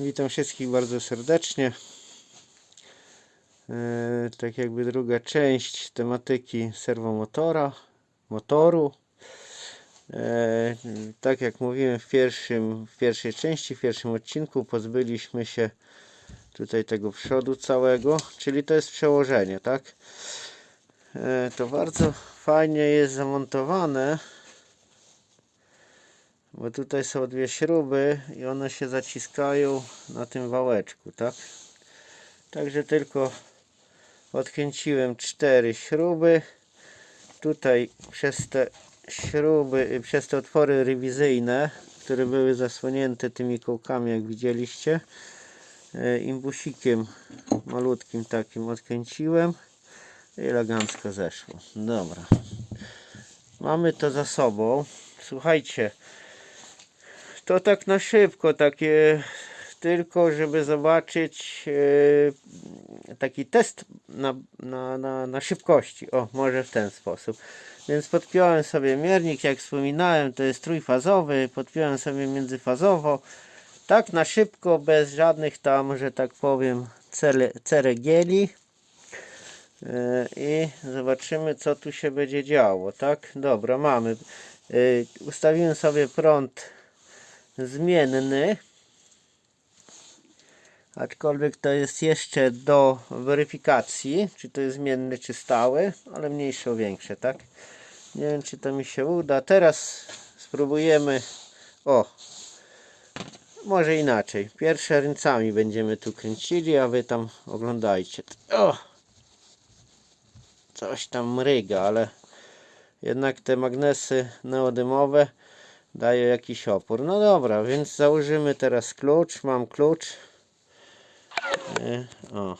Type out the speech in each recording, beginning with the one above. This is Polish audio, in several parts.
Witam wszystkich bardzo serdecznie. E, tak jakby druga część tematyki serwomotora, motoru. E, tak jak mówiłem w, pierwszym, w pierwszej części, w pierwszym odcinku, pozbyliśmy się tutaj tego przodu całego, czyli to jest przełożenie, tak? E, to bardzo fajnie jest zamontowane bo tutaj są dwie śruby i one się zaciskają na tym wałeczku, tak? Także tylko odkręciłem cztery śruby. Tutaj przez te śruby, przez te otwory rewizyjne, które były zasłonięte tymi kołkami, jak widzieliście, y, imbusikiem malutkim takim odkręciłem i elegancko zeszło. Dobra. Mamy to za sobą. Słuchajcie, to tak na szybko, takie tylko, żeby zobaczyć e, taki test na, na, na, na szybkości. O, może w ten sposób. Więc podpiąłem sobie miernik, jak wspominałem, to jest trójfazowy, podpiąłem sobie międzyfazowo. Tak na szybko, bez żadnych tam, że tak powiem, cele- ceregieli. E, I zobaczymy, co tu się będzie działo, tak? Dobra, mamy. E, Ustawiłem sobie prąd zmienny aczkolwiek to jest jeszcze do weryfikacji czy to jest zmienny czy stały ale mniejsze o większe tak? Nie wiem czy to mi się uda. Teraz spróbujemy. O! Może inaczej. Pierwsze ręcami będziemy tu kręcili a wy tam oglądajcie. O! Coś tam mryga ale jednak te magnesy neodymowe daje jakiś opór. No dobra, więc założymy teraz klucz. Mam klucz. E, O.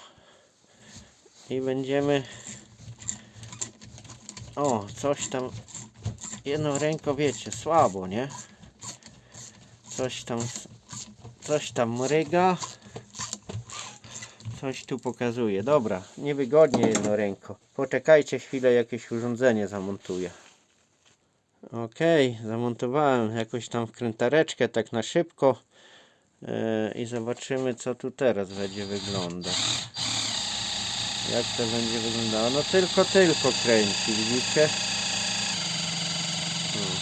I będziemy. O, coś tam. Jedną ręką wiecie, słabo, nie? Coś tam. Coś tam mryga. Coś tu pokazuje. Dobra, niewygodnie jedną ręką. Poczekajcie chwilę, jakieś urządzenie zamontuję. Okej, zamontowałem jakąś tam wkrętareczkę tak na szybko Yy, i zobaczymy co tu teraz będzie wyglądać. Jak to będzie wyglądało? No tylko, tylko kręci, widzicie? Hmm.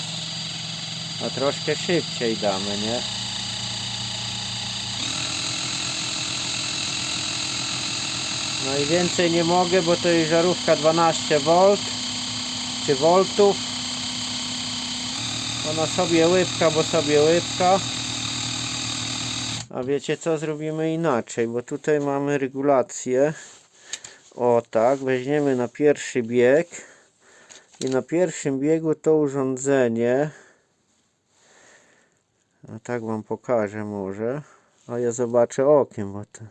A troszkę szybciej damy, nie? No i więcej nie mogę, bo to jest żarówka 12V czy voltów ona sobie łybka, bo sobie łybka. A wiecie co? Zrobimy inaczej, bo tutaj mamy regulację. O tak, weźmiemy na pierwszy bieg. I na pierwszym biegu to urządzenie. A tak wam pokażę może. A ja zobaczę okiem, bo to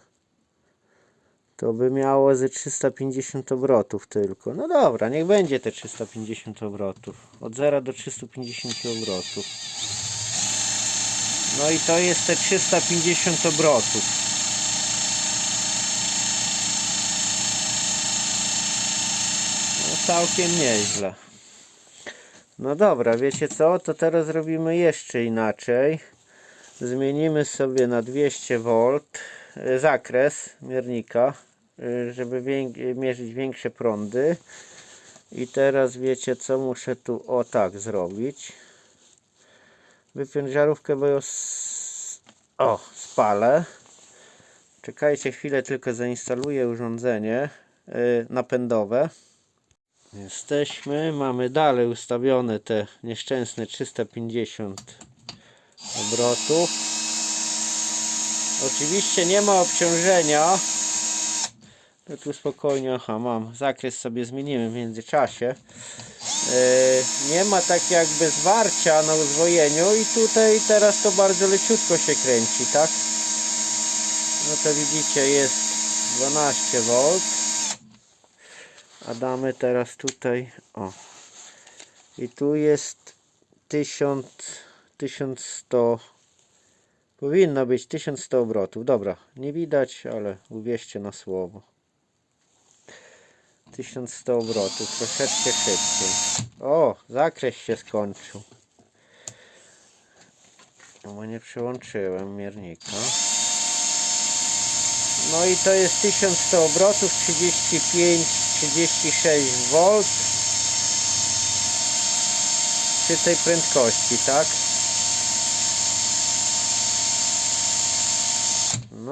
to by miało ze 350 obrotów tylko. No dobra, niech będzie te 350 obrotów. Od 0 do 350 obrotów. No i to jest te 350 obrotów. No całkiem nieźle. No dobra, wiecie co? To teraz robimy jeszcze inaczej. Zmienimy sobie na 200 V zakres miernika, e, żeby mierzyć większe prądy. I teraz wiecie co muszę tu o tak zrobić. Wypiąć żarówkę, bo ją o, spalę. Czekajcie chwilę, tylko zainstaluję urządzenie e, napędowe. Jesteśmy, mamy dalej ustawione te nieszczęsne 350 obrotów. Oczywiście nie ma obciążenia. No tu spokojnie, aha, mam. Zakres sobie zmienimy w międzyczasie. E, nie ma tak jakby zwarcia na uzwojeniu i tutaj teraz to bardzo leciutko się kręci, tak? No to widzicie jest 12 V. A damy teraz tutaj, o. I tu jest 1000 1100 powinno być 1100 obrotów. Dobra nie widać ale uwierzcie na słowo. 1100 obrotów troszeczkę szybciej. O zakres się skończył. No bo nie przyłączyłem miernika. No i to jest 1100 obrotów, 35, 36 V przy tej prędkości, tak?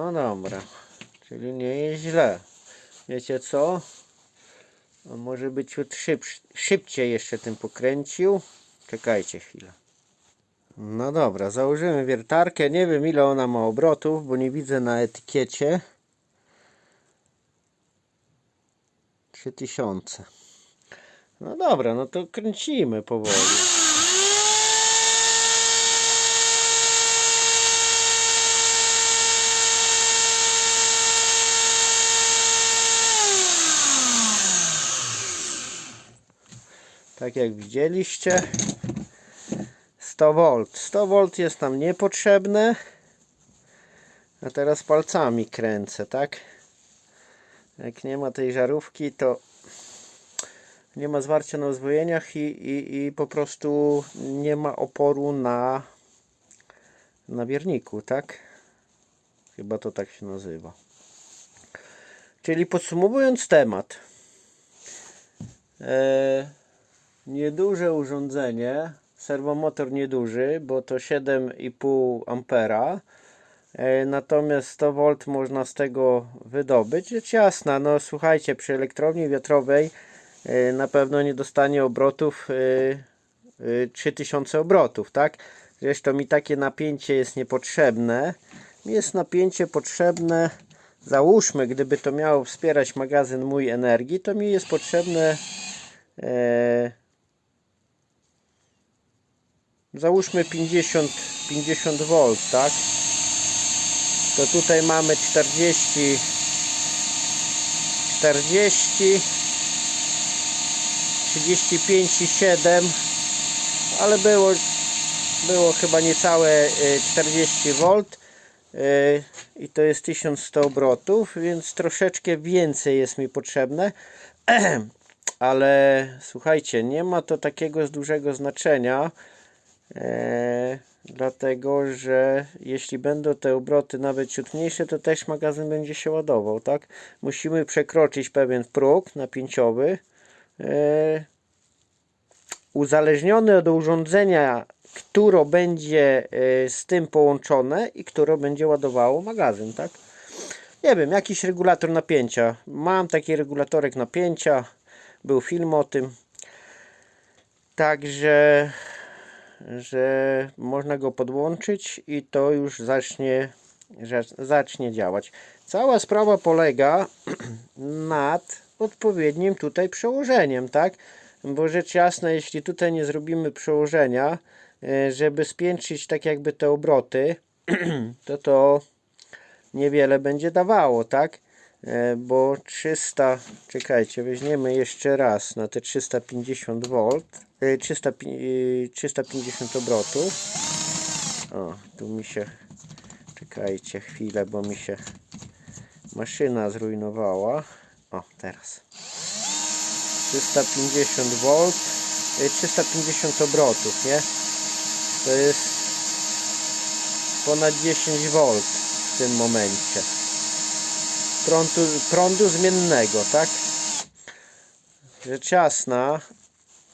No dobra, czyli nie jest źle. Wiecie co? Może być ciut szyb, szybciej jeszcze tym pokręcił. Czekajcie chwilę. No dobra, założymy wiertarkę. Nie wiem ile ona ma obrotów, bo nie widzę na etykiecie. 3000. No dobra, no to kręcimy powoli. Tak jak widzieliście. 100 V. 100 V jest nam niepotrzebne. A teraz palcami kręcę, tak? Jak nie ma tej żarówki, to nie ma zwarcia na uzwojeniach i, i, i po prostu nie ma oporu na, na bierniku, tak? Chyba to tak się nazywa. Czyli podsumowując temat. E, nieduże urządzenie, serwomotor nieduży, bo to 7,5 ampera. E, Natomiast 100 V można z tego wydobyć. Rzecz jasna, no słuchajcie, przy elektrowni wiatrowej e, na pewno nie dostanie obrotów e, e, 3000 obrotów, tak? Zresztą mi takie napięcie jest niepotrzebne. Mi jest napięcie potrzebne, załóżmy, gdyby to miało wspierać magazyn mój energii, to mi jest potrzebne załóżmy 50, 50 V, tak? to tutaj mamy 40 40 35 i 7 ale było było chyba niecałe y, 40 V y, i to jest 1100 obrotów więc troszeczkę więcej jest mi potrzebne ale słuchajcie nie ma to takiego dużego znaczenia e, dlatego że jeśli będą te obroty nawet ciut mniejsze to też magazyn będzie się ładował tak? Musimy przekroczyć pewien próg napięciowy. E, uzależniony od urządzenia które będzie e, z tym połączone i które będzie ładowało magazyn tak? Nie wiem jakiś regulator napięcia. Mam taki regulatorek napięcia. Był film o tym. Także że można go podłączyć i to już zacznie, zacznie działać. Cała sprawa polega nad odpowiednim tutaj przełożeniem, tak? Bo rzecz jasna, jeśli tutaj nie zrobimy przełożenia, e, żeby spiętrzyć tak jakby te obroty, to to niewiele będzie dawało, tak? E, Bo 300, czekajcie, weźmiemy jeszcze raz na te 350 V, e, 300, pi- e, 350 obrotów. O, tu mi się, czekajcie chwilę, bo mi się maszyna zrujnowała. O, teraz. 350 V, e, 350 obrotów, nie? To jest ponad 10 V w tym momencie prądu, prądu zmiennego, tak? Rzecz jasna.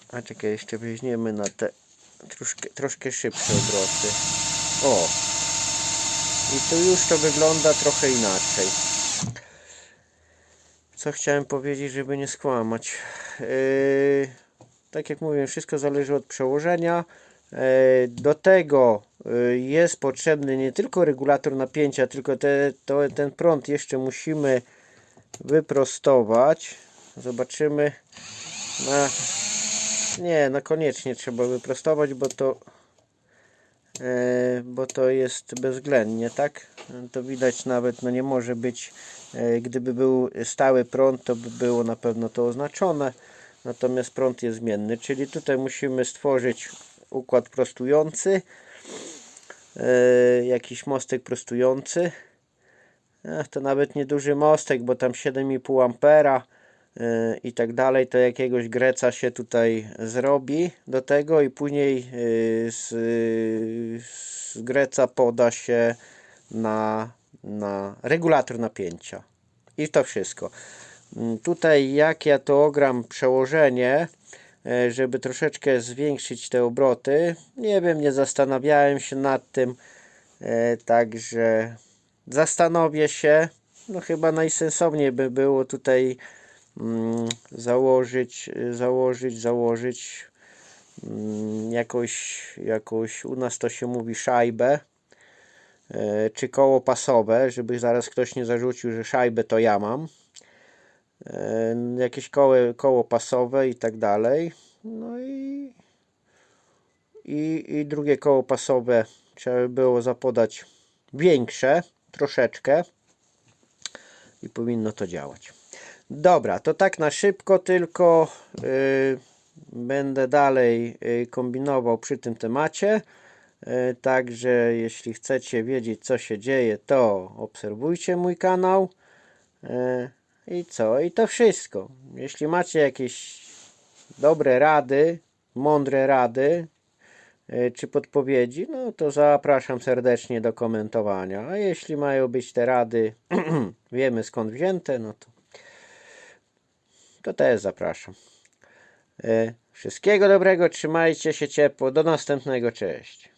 A czekaj, jeszcze weźmiemy na te troszkę, troszkę szybsze obroty. O! I tu już to wygląda trochę inaczej. Co chciałem powiedzieć, żeby nie skłamać. Yy, tak jak mówiłem, wszystko zależy od przełożenia. Yy, Do tego jest potrzebny nie tylko regulator napięcia, tylko te, to, ten prąd jeszcze musimy wyprostować. Zobaczymy. Na, nie, no koniecznie trzeba wyprostować, bo to e, bo to jest bezwzględnie, tak? To widać nawet, no nie może być, e, gdyby był stały prąd, to by było na pewno to oznaczone, natomiast prąd jest zmienny, czyli tutaj musimy stworzyć układ prostujący, jakiś mostek prostujący, Ech, to nawet nieduży mostek, bo tam 7,5 ampera yy, i tak dalej, to jakiegoś greca się tutaj zrobi do tego i później z, z greca poda się na na regulator napięcia. I to wszystko. Mm, Tutaj jak ja to ogram przełożenie, e, żeby troszeczkę zwiększyć te obroty, nie wiem, nie zastanawiałem się nad tym, e, także zastanowię się, no chyba najsensowniej by było tutaj mm, założyć, założyć, założyć mm, jakąś, jakąś, u nas to się mówi szajbę, e, czy koło pasowe, żeby zaraz ktoś nie zarzucił, że szajbę to ja mam. E, Jakieś koło, koło pasowe i tak dalej. No i, i, i drugie koło pasowe trzeba by było zapodać większe, troszeczkę i powinno to działać. Dobra, to tak na szybko tylko y, będę dalej y, kombinował przy tym temacie. Y, Także jeśli chcecie wiedzieć co się dzieje, to obserwujcie mój kanał. Y, I co? I to wszystko. Jeśli macie jakieś dobre rady, mądre rady, y, czy podpowiedzi, no to zapraszam serdecznie do komentowania. A jeśli mają być te rady, wiemy skąd wzięte, no to, to też zapraszam. Y, Wszystkiego dobrego, trzymajcie się ciepło, do następnego, cześć.